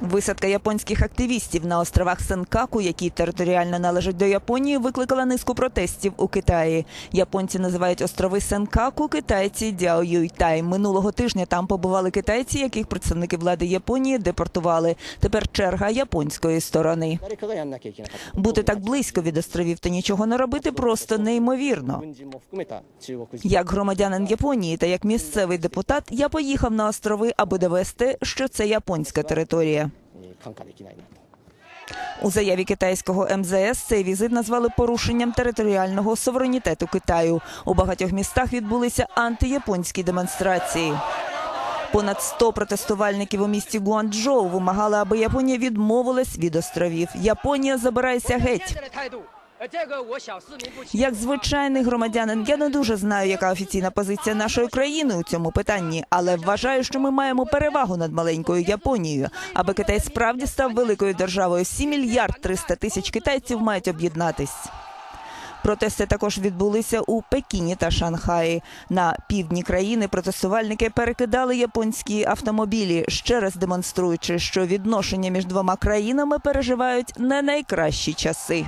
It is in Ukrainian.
Висадка японських активістів на островах Сенкаку, які територіально належать до Японії, викликала низку протестів у Китаї. Японці називають острови Сенкаку, китайці Дяо Юйтай. Минулого тижня там побували китайці, яких представники влади Японії депортували. Тепер черга японської сторони. Бути так близько від островів та нічого не робити просто неймовірно. Як громадянин Японії та як місцевий депутат, я поїхав на острови, аби довести, що це японська територія. えー看過できないなと。 У заяві китайського МЗС цей візит назвали порушенням територіального суверенітету Китаю. У багатьох містах відбулися антияпонські демонстрації. Понад 100 протестувальників у місті Гуанчжоу вимагали, аби Японія відмовилась від островів. Японія забирається геть. Як звичайний громадянин, я не дуже знаю, яка офіційна позиція нашої країни у цьому питанні, але вважаю, що ми маємо перевагу над маленькою Японією, аби Китай справді став великою державою. 7 мільярд 300 тисяч китайців мають об'єднатись. Протести також відбулися у Пекіні та Шанхаї. На півдні країни протестувальники перекидали японські автомобілі, ще раз демонструючи, що відношення між двома країнами переживають не найкращі часи.